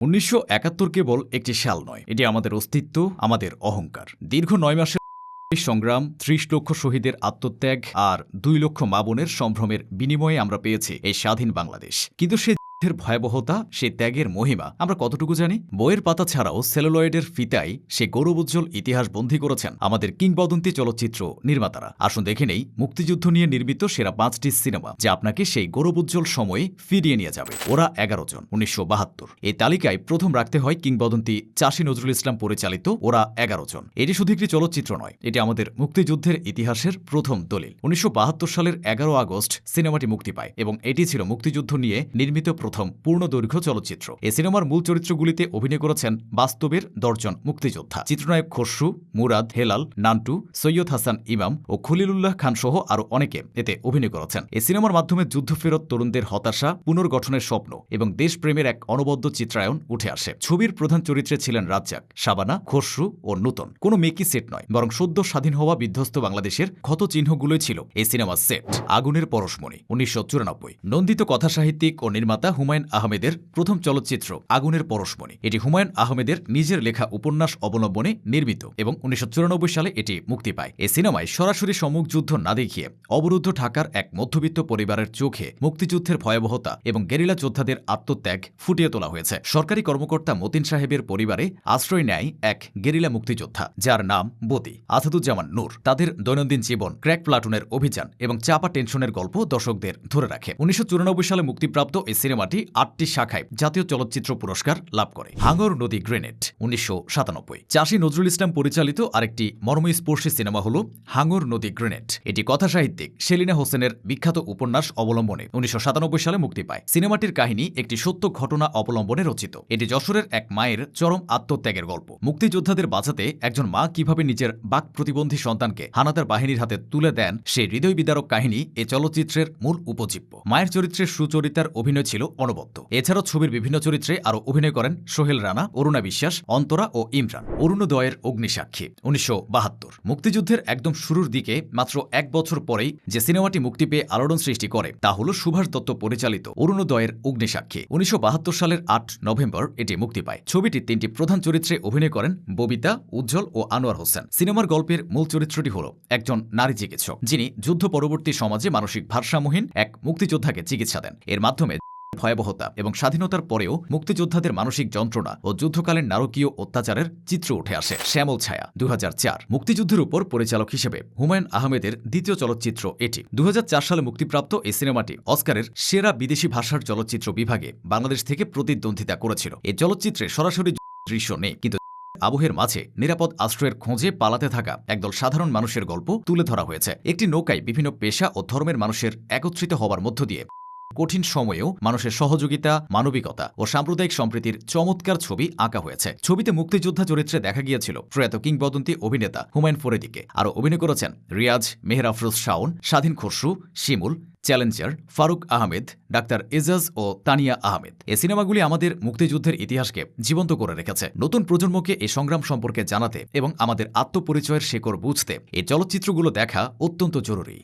উনিশশো একাত্তর কেবল একটি সাল নয়। এটি আমাদের অস্তিত্ব, আমাদের অহংকার। দীর্ঘ নয় মাসের সংগ্রাম, ত্রিশ লক্ষ শহীদের আত্মত্যাগ আর দুই লক্ষ মাবনের সম্ভ্রমের বিনিময়ে আমরা পেয়েছি এই স্বাধীন বাংলাদেশ। কিন্তু সে যুদ্ধের ভয়াবহতা, সে ত্যাগের মহিমা। আমরা কতটুকু জানি? বইয়ের পাতা ছাড়াও সেলুলয়েডের ফিতায় সে গৌরবোজ্জ্বল ইতিহাস বন্দী করেছেন আমাদের কিংবদন্তি চলচ্চিত্র নির্মাতারা। আসুন দেখে নেই, মুক্তিযুদ্ধ নিয়ে নির্মিত সেরা পাঁচটি সিনেমা, যা আপনাকে সেই গৌরবোজ্জ্বল সময়ে ফিরিয়ে নিয়ে যাবে। ওরা এগারো জন, উনিশশো বাহাত্তর। এই তালিকায় প্রথম রাখতে হয় কিংবদন্তি চাষী নজরুল ইসলাম পরিচালিত ওরা এগারো জন। এটি শুধু একটি চলচ্চিত্র নয়, এটি আমাদের মুক্তিযুদ্ধের ইতিহাসের প্রথম দলিল। উনিশশো বাহাত্তর সালের এগারো আগস্ট সিনেমাটি মুক্তি পায় এবং এটি ছিল মুক্তিযুদ্ধ নিয়ে নির্মিত প্রথম পূর্ণদৈর্ঘ্য চলচ্চিত্র। এ সিনেমার মূল চরিত্রগুলিতে অভিনয় করেছেন বাস্তবের দর্জন মুক্তিযোদ্ধা চিত্রনায়ক খসরু, মুরাদ, হেলাল, নান্টু, সৈয়দ হাসান ইমাম ও খলিলুল্লাহ খান সহ আরও অনেকে এতে অভিনয় করেছেন। এ সিনেমার মাধ্যমে যুদ্ধফেরত তরুণদের হতাশা, পুনর্গঠনের স্বপ্ন এবং দেশপ্রেমের এক অনবদ্য চিত্রায়ন উঠে আসে। ছবির প্রধান চরিত্রে ছিলেন রাজ্জাক সাবানা খসরু ও নূতন। কোনো মেকি সেট নয়, বরং সদ্য স্বাধীন হওয়া বিধ্বস্ত বাংলাদেশের ক্ষত চিহ্নগুলোই ছিল এই সিনেমার সেট। আগুনের পরশমণি, উনিশশো চুরানব্বই। নন্দিত কথাসাহিত্যিক ও নির্মাতা হুমায়ুন আহমেদের প্রথম চলচ্চিত্র আগুনের পরশমণি। এটি হুমায়ুন আহমেদের নিজের লেখা উপন্যাস অবলম্বনে নির্মিত এবং উনিশশো চুরানব্বই সালে এটি মুক্তি পায়। এই সিনেমায় সরাসরি সম্মুখ যুদ্ধ না দেখিয়ে অবরুদ্ধ ঢাকার এক মধ্যবিত্ত পরিবারের চোখে মুক্তিযুদ্ধের ভয়াবহতা এবং গেরিলা যোদ্ধাদের আত্মত্যাগ ফুটিয়ে তোলা হয়েছে। সরকারি কর্মকর্তা মতিন সাহেবের পরিবারে আশ্রয় নেয় এক গেরিলা মুক্তিযোদ্ধা, যার নাম বতি আসাদুজ্জামান নূর তাদের দৈনন্দিন জীবন ক্র্যাক প্লাটুনের অভিযান এবং চাপা টেনশনের গল্প দর্শকদের ধরে রাখে। উনিশশো চুরানব্বই সালে মুক্তিপ্রাপ্ত এই সিনেমাটি আটটি শাখায় জাতীয় চলচ্চিত্র পুরস্কার লাভ করে। হাঙ্গর নদী গ্রেনেড, উনিশশো সাতানব্বই। চাষী নজরুল ইসলাম পরিচালিত আরেকটি মর্মস্পর্শী সিনেমা হল হাঙ্গর নদী গ্রেনেড। এটি কথাসাহিত্যিক সেলিনা হোসেনের বিখ্যাত উপন্যাস অবলম্বনে উনিশশো সাতানব্বই সালে মুক্তি পায়। সিনেমাটির কাহিনী একটি সত্য ঘটনা অবলম্বনে রচিত। এটি যশোরের এক মায়ের চরম আত্মত্যাগের গল্প। মুক্তিযোদ্ধাদের বাঁচাতে একজন মা কীভাবে নিজের বাক প্রতিবন্ধী সন্তানকে হানাদার বাহিনীর হাতে তুলে দেন, সেই হৃদয় বিদারক কাহিনী এ চলচ্চিত্রের মূল উপজীব্য। মায়ের চরিত্রের সুচরিতার অভিনয় ছিল অনবদ্য। এছাড়াও ছবির বিভিন্ন চরিত্রে আরও অভিনয় করেন সোহেল রানা, অরুণা বিশ্বাস, অন্তরা ও ইমরান। অরুণোদয়ের অগ্নিসাক্ষী, উনিশশো বাহাত্তর। মুক্তিযুদ্ধের একদম শুরুর দিকে মাত্র এক বছর পরেই যে সিনেমাটি মুক্তি পেয়ে আলোড়ন সৃষ্টি করে, তা হল সুভাষ দত্ত পরিচালিত অরুণোদয়ের অগ্নিসাক্ষী। উনিশশো সালের আট নভেম্বর এটি মুক্তি পায়। ছবিটির তিনটি প্রধান চরিত্রে অভিনয় করেন ববিতা, উজ্জ্বল ও আনোয়ার হোসেন। সিনেমার গল্পের মূল চরিত্রটি হল একজন নারী চিকিৎসক, যিনি যুদ্ধ পরবর্তী সমাজে মানসিক ভারসাম্যহীন এক মুক্তিযোদ্ধাকে চিকিৎসা দেন। এর মাধ্যমে ভয়াবহতা এবং স্বাধীনতার পরেও মুক্তিযোদ্ধাদের মানসিক যন্ত্রণা ও যুদ্ধকালীন নারকীয় অত্যাচারের চিত্র উঠে আসে। শ্যামল ছায়া দু হাজার চার। মুক্তিযুদ্ধের উপর পরিচালক হিসেবে হুমায়ুন আহমেদের দ্বিতীয় চলচ্চিত্র এটি। দুহাজার চার সালে মুক্তিপ্রাপ্ত এই সিনেমাটি অস্কারের সেরা বিদেশি ভাষার চলচ্চিত্র বিভাগে বাংলাদেশ থেকে প্রতিদ্বন্দ্বিতা করেছিল। এই চলচ্চিত্রে সরাসরি দৃশ্য নেই, কিন্তু আবহের মাঝে নিরাপদ আশ্রয়ের খোঁজে পালাতে থাকা একদল সাধারণ মানুষের গল্প তুলে ধরা হয়েছে। একটি নৌকায় বিভিন্ন পেশা ও ধর্মের মানুষের একত্রিত হওয়ার মধ্য দিয়ে কঠিন সময়েও মানুষের সহযোগিতা, মানবিকতা ও সাম্প্রদায়িক সম্প্রীতির চমৎকার ছবি আঁকা হয়েছে। ছবিতে মুক্তিযোদ্ধা চরিত্রে দেখা গিয়েছিল প্রয়াত কিংবদন্তি অভিনেতা হুমায়ুন ফরিদিকে। আরও অভিনয় করেছেন রিয়াজ, মেহের আফরোজ শাওন, স্বাধীন খসরু, শিমুল, চ্যালেঞ্জার, ফারুক আহমেদ, ডাক্তার এজাজ ও তানিয়া আহমেদ। এ সিনেমাগুলি আমাদের মুক্তিযুদ্ধের ইতিহাসকে জীবন্ত করে রেখেছে। নতুন প্রজন্মকে এই সংগ্রাম সম্পর্কে জানাতে এবং আমাদের আত্মপরিচয়ের শেকড় বুঝতে এই চলচ্চিত্রগুলো দেখা অত্যন্ত জরুরি।